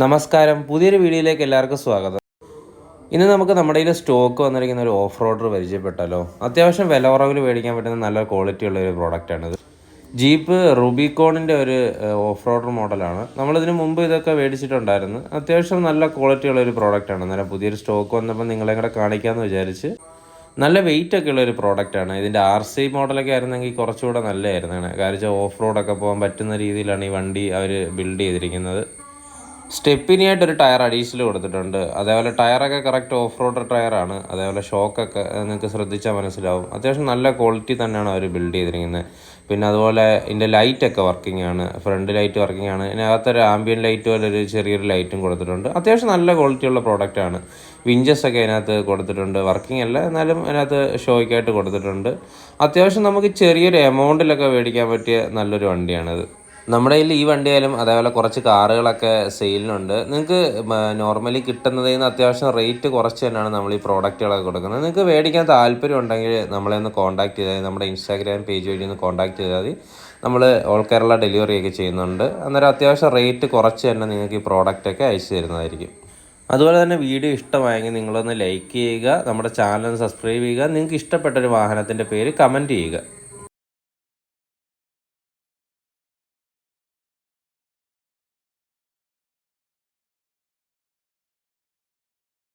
നമസ്കാരം. പുതിയൊരു വീഡിയോയിലേക്ക് എല്ലാവർക്കും സ്വാഗതം. ഇന്ന് നമുക്ക് നമ്മുടെ കയ്യിൽ സ്റ്റോക്ക് വന്നിരിക്കുന്ന ഒരു ഓഫ് റോഡർ പരിചയപ്പെട്ടല്ലോ. അത്യാവശ്യം വില കുറവിൽ മേടിക്കാൻ പറ്റുന്ന നല്ല ക്വാളിറ്റി ഉള്ള ഒരു പ്രോഡക്റ്റാണിത് ജീപ്പ് റുബിക്കോണിന്റെ ഒരു ഓഫ് റോഡർ മോഡലാണ് നമ്മളിതിന് മുമ്പ് ഇതൊക്കെ മേടിച്ചിട്ടുണ്ടായിരുന്നു. അത്യാവശ്യം നല്ല ക്വാളിറ്റി ഉള്ള ഒരു പ്രോഡക്റ്റാണ് അന്നേരം പുതിയൊരു സ്റ്റോക്ക് വന്നപ്പോൾ നിങ്ങളെ കൂടെ കാണിക്കാമെന്ന് വിചാരിച്ച് നല്ല വെയിറ്റ് ഒക്കെ ഉള്ള ഒരു പ്രോഡക്റ്റാണ് ഇതിന്റെ ആർ സി മോഡലൊക്കെ ആയിരുന്നെങ്കിൽ കുറച്ചുകൂടെ നല്ലതായിരുന്നു കാരണം ഓഫ് റോഡൊക്കെ പോകാൻ പറ്റുന്ന രീതിയിലാണ് ഈ വണ്ടി അവർ ബിൽഡ് ചെയ്തിരിക്കുന്നത്. സ്റ്റെപ്പിനായിട്ട് ഒരു ടയർ അഡീഷണൽ കൊടുത്തിട്ടുണ്ട്. അതേപോലെ ടയറൊക്കെ കറക്റ്റ് ഓഫ് റോഡ് ടയറാണ്. അതേപോലെ ഷോക്കൊക്കെ നിങ്ങൾക്ക് ശ്രദ്ധിച്ചാൽ മനസ്സിലാവും. അത്യാവശ്യം നല്ല ക്വാളിറ്റി തന്നെയാണ് അവർ ബിൽഡ് ചെയ്തിരിക്കുന്നത്. പിന്നെ അതുപോലെ ഇതിന്റെ ലൈറ്റൊക്കെ വർക്കിംഗ് ആണ്. ഫ്രണ്ട് ലൈറ്റ് വർക്കിംഗ് ആണ്. ഇതിനകത്തൊരു ആംബിയൻ ലൈറ്റ് പോലെ ഒരു ചെറിയൊരു ലൈറ്റും കൊടുത്തിട്ടുണ്ട്. അത്യാവശ്യം നല്ല ക്വാളിറ്റിയുള്ള പ്രോഡക്റ്റാണ് വിഞ്ചസ് ഒക്കെ അതിനകത്ത് കൊടുത്തിട്ടുണ്ട്. വർക്കിംഗ് അല്ല എന്നാലും അതിനകത്ത് ഷോയ്ക്കായിട്ട് കൊടുത്തിട്ടുണ്ട്. അത്യാവശ്യം നമുക്ക് ചെറിയൊരു എമൗണ്ടിലൊക്കെ മേടിക്കാൻ പറ്റിയ നല്ലൊരു വണ്ടിയാണിത്. നമ്മുടെ കയ്യിൽ ഈ വണ്ടിയായാലും അതേപോലെ കുറച്ച് കാറുകളൊക്കെ സെയിലിനുണ്ട്. നിങ്ങൾക്ക് നോർമലി കിട്ടുന്നതിൽ നിന്ന് അത്യാവശ്യം റേറ്റ് കുറച്ച് തന്നെയാണ് നമ്മൾ ഈ പ്രോഡക്റ്റുകളൊക്കെ കൊടുക്കുന്നത്. നിങ്ങൾക്ക് മേടിക്കാൻ താല്പര്യം ഉണ്ടെങ്കിൽ നമ്മളെ ഒന്ന് കോൺടാക്ട് ചെയ്താൽ നമ്മുടെ ഇൻസ്റ്റാഗ്രാം പേജ് വഴി ഒന്ന് കോൺടാക്ട് ചെയ്താൽ മതി. നമ്മൾ ഓൾ കേരള ഡെലിവറി ഒക്കെ ചെയ്യുന്നുണ്ട്. അന്നേരം അത്യാവശ്യം റേറ്റ് കുറച്ച് തന്നെ നിങ്ങൾക്ക് ഈ പ്രോഡക്റ്റൊക്കെ അയച്ചു തരുന്നതായിരിക്കും. അതുപോലെ തന്നെ വീഡിയോ ഇഷ്ടമായെങ്കിൽ നിങ്ങളൊന്ന് ലൈക്ക് ചെയ്യുക. നമ്മുടെ ചാനൽ സബ്സ്ക്രൈബ് ചെയ്യുക. നിങ്ങൾക്ക് ഇഷ്ടപ്പെട്ട ഒരു വാഹനത്തിന്റെ പേര് കമന്റ് ചെയ്യുക.